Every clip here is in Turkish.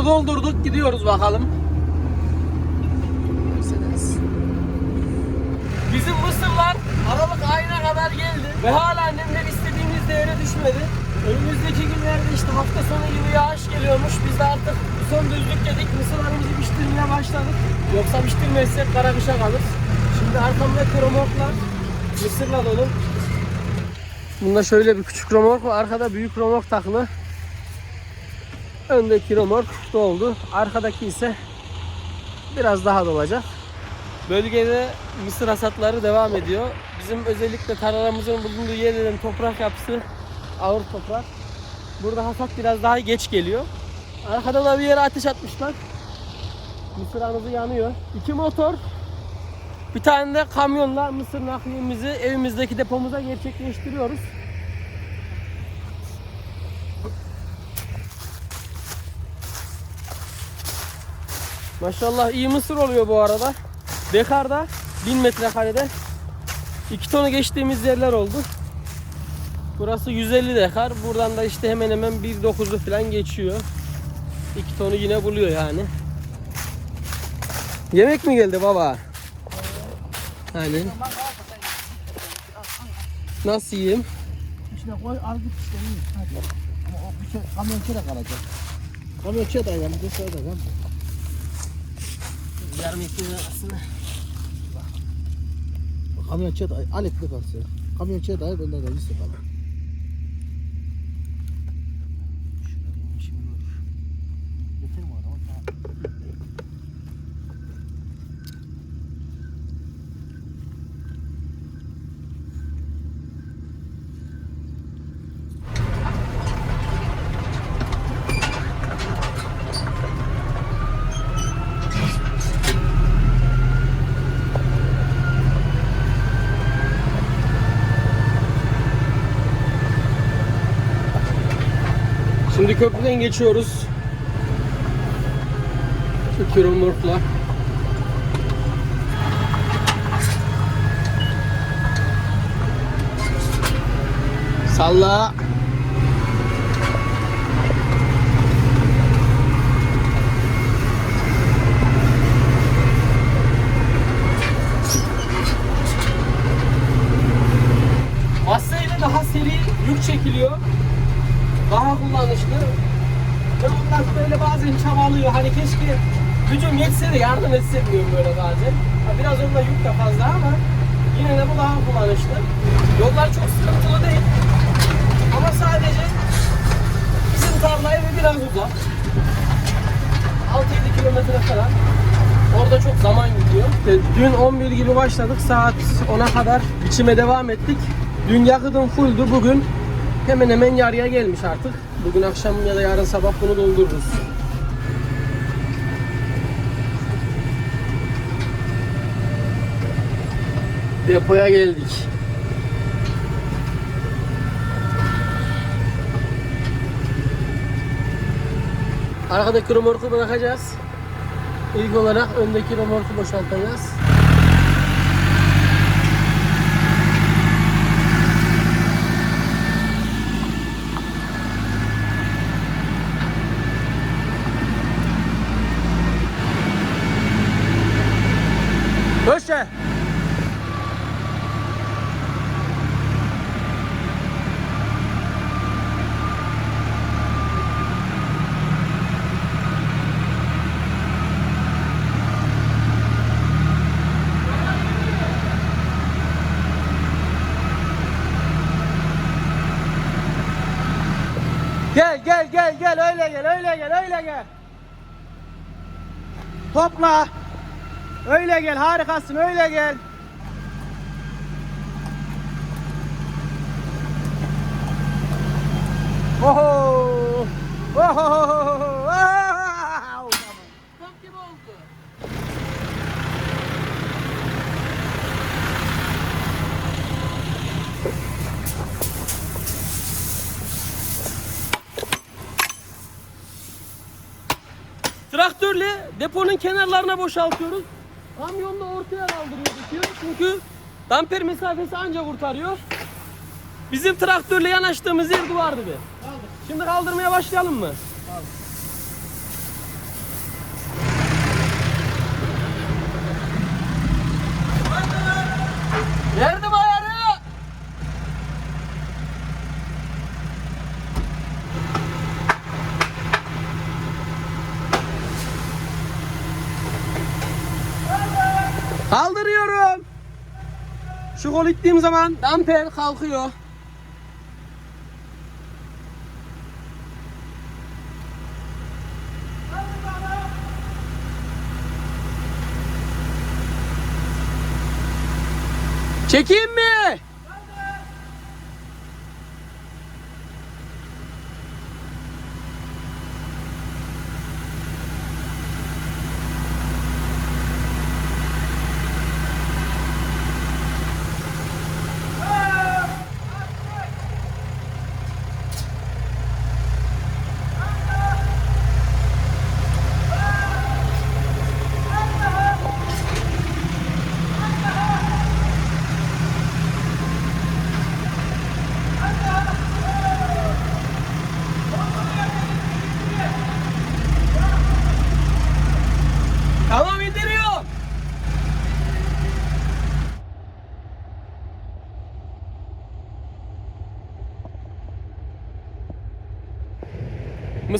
Kamyonu doldurduk gidiyoruz bakalım. Bizim mısırlar Aralık ayına kadar geldi ve hala annemler istediğimiz değere düşmedi. Önümüzdeki günlerde işte hafta sonu gibi yağış geliyormuş. Biz de artık son düzlük dedik. Mısırlarımızı pişirmeye başladık. Yoksa pişirmezsek kara kışa kalır. Şimdi arkamda kromorklar mısırla dolu. Bunda şöyle bir küçük romork var. Arkada büyük romork takılı. Öndeki romork doldu. Arkadaki ise biraz daha dolacak. Bölgede mısır hasatları devam ediyor. Bizim özellikle tarlalarımızın bulunduğu yerlerin toprak yapısı ağır toprak. Burada hasat biraz daha geç geliyor. Arkada da bir yere ateş atmışlar. Mısır anızı yanıyor. İki motor. Bir tane de kamyonla mısır nakliyemizi evimizdeki depomuza gerçekleştiriyoruz. Maşallah iyi mısır oluyor bu arada. Bekar'da 1000 metrekarede 2 tonu geçtiğimiz yerler oldu. Burası 150 dekar. Buradan da işte hemen hemen 1.9'u falan geçiyor. 2 tonu yine buluyor yani. Yemek mi geldi baba? Hani nasıl yiyeyim? İçine koy al git işte. Ama o bir şey kamyonçu da kalacak. Kamyonçuya da yani bir. Yarım ekmeği arasına. Kamyonçuya da al ekmek alsın. Kamyonçuya da al benden de liste kalır. Şimdi köprüden geçiyoruz. Şu Küromurk'la. Salla. Masayla daha seri yük çekiliyor. Daha kullanışlı. Ve onlar böyle bazen çabalıyor. Hani keşke gücüm yetse de yardım etse diyorum böyle bazen. Biraz onda yük de fazla ama yine de bu daha kullanışlı. Yollar çok sıkıntılı değil. Ama sadece bizim tarlaya ve biraz uzak. 6-7 kilometre falan. Orada çok zaman gidiyor. İşte dün 11 gibi başladık. Saat 10'a kadar biçime devam ettik. Dün yakıtım fulldü. Bugün hemen hemen yarıya gelmiş artık. Bugün akşam ya da yarın sabah bunu doldururuz. Depoya geldik. Arkadaki remorku bırakacağız. İlk olarak öndeki remorku boşaltacağız. Köşe. Gel gel gel gel öyle gel öyle gel öyle gel. Topla. Öyle gel harikasın öyle gel. Oho! Traktörle deponun kenarlarına boşaltıyoruz. Kamyonla ortaya kaldırıyoruz. Çünkü damper mesafesi ancak kurtarıyor. Bizim traktörle yanaştığımız yer duvardı be. Kaldır. Şimdi kaldırmaya başlayalım mı? Kaldır. Nerede kol ittiğim zaman damper kalkıyor. Çekeyim mi?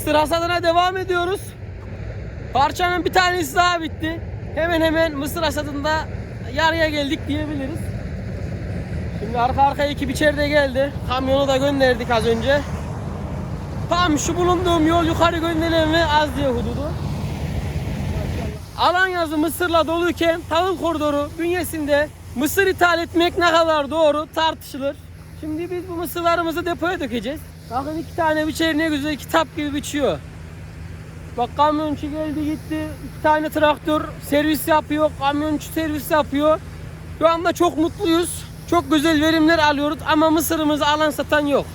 Mısır hasadına devam ediyoruz. Parçanın bir tanesi daha bitti. Hemen hemen mısır hasadında yarıya geldik diyebiliriz. Şimdi arka arkaya ekip içeride geldi. Kamyonu da gönderdik az önce. Tam şu bulunduğum yol yukarı gönderilen ve az diye hududu. Alan yazı mısırla doluyken tahıl koridoru bünyesinde mısır ithal etmek ne kadar doğru tartışılır. Şimdi biz bu mısırlarımızı depoya dökeceğiz. Bakın iki tane biçer ne güzel kitap gibi biçiyor. Bak kamyoncu geldi gitti. İki tane traktör servis yapıyor. Kamyoncu servis yapıyor. Şu anda çok mutluyuz. Çok güzel verimler alıyoruz ama mısırımızı alan satan yok.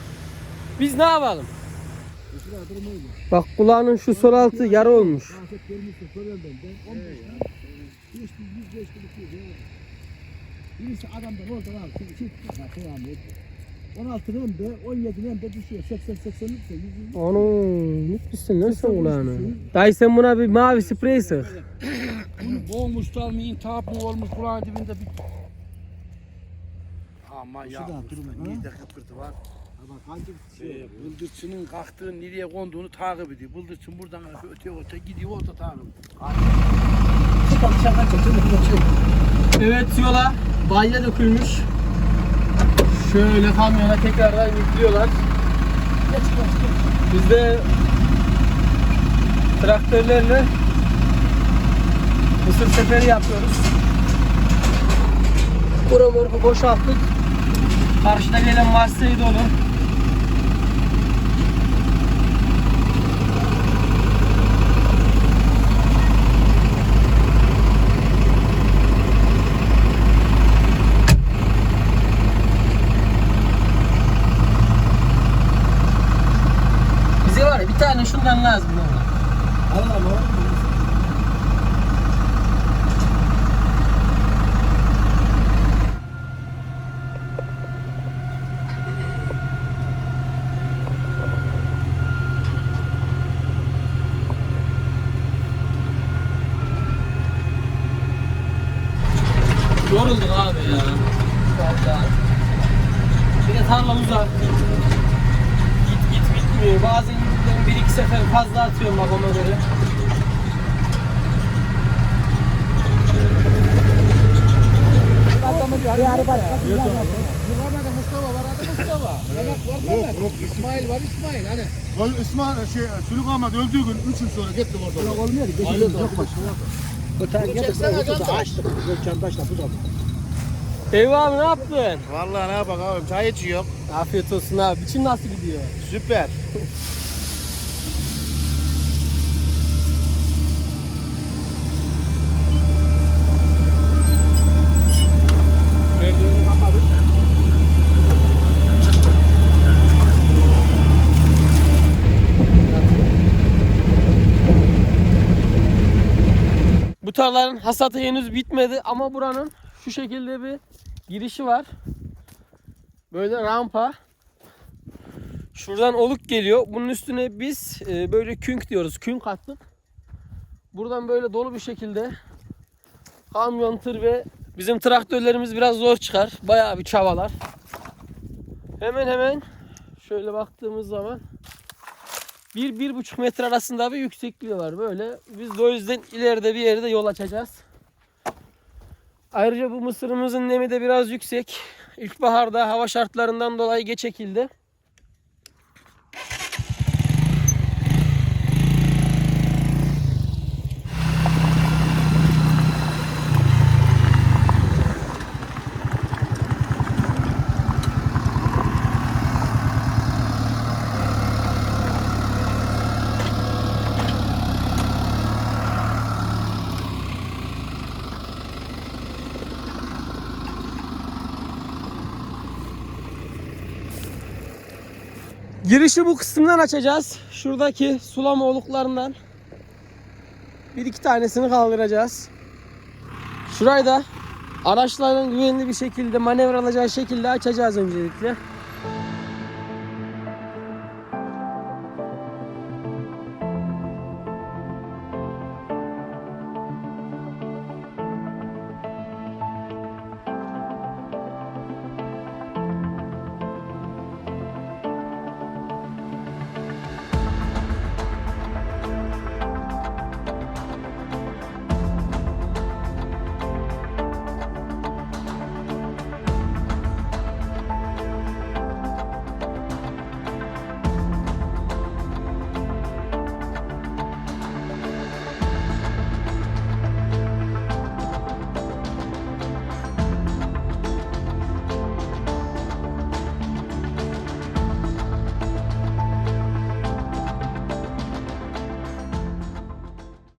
Biz ne yapalım? Bak kulağının şu sol altı yara olmuş. Birisi adamdan oldu abi. 16 hem de 17 hem de düşüyor. 80 80 ise 100. Onu bitmişsin lan sen ulan. Dayı sen buna bir mavi sprey sık. Bunu boğmuş dal mı intihap mı olmuş kulağın dibinde bir. Ama ya mide kıpırtı var. Ama şey, ee, bıldırçının kalktığını nereye konduğunu takip ediyor. Bıldırçın buradan öteye öte gidiyor orada takip ediyor. Evet yola balya dökülmüş. Şöyle kamyona tekrardan yüklüyorlar. Biz de traktörlerle mısır seferi yapıyoruz. Bura morgu boşalttık. Karşıda gelen Marseille dolu. Bize var ya bir tane şundan lazım. ya. Allah Allah. Yorulduk abi ya. Vallahi. Bir de tarla uzak. Git git bitmiyor. Bazen ben bir iki sefer fazla atıyorum bak ona göre. Yukarıda Mustafa var. Adı Mustafa. Mehmet var Mehmet. Yok İsmail var İsmail. Hani. Lan İsmail şey Sülük Ahmet öldüğü gün 3 yıl sonra gitti orada. Yok olmuyor. Yok başka yok. Öten geldik. Bunu açtık. Yok çantaşla bu da. Eyvah abi ne yaptın? Vallahi ne yapak abi çay içiyor. Afiyet olsun abi. Biçim nasıl gidiyor? Süper. Bu tarlaların hasatı henüz bitmedi ama buranın şu şekilde bir girişi var. Böyle rampa. Şuradan oluk geliyor. Bunun üstüne biz e, böyle künk diyoruz. Künk attık. Buradan böyle dolu bir şekilde kamyon, tır ve bizim traktörlerimiz biraz zor çıkar. Bayağı bir çabalar. Hemen hemen şöyle baktığımız zaman bir, bir buçuk metre arasında bir yüksekliği var böyle. Biz de o yüzden ileride bir yerde yol açacağız. Ayrıca bu mısırımızın nemi de biraz yüksek. İlkbaharda hava şartlarından dolayı geç ekildi. Girişi bu kısımdan açacağız. Şuradaki sulama oluklarından bir iki tanesini kaldıracağız. Şurayı da araçların güvenli bir şekilde manevra alacağı şekilde açacağız öncelikle.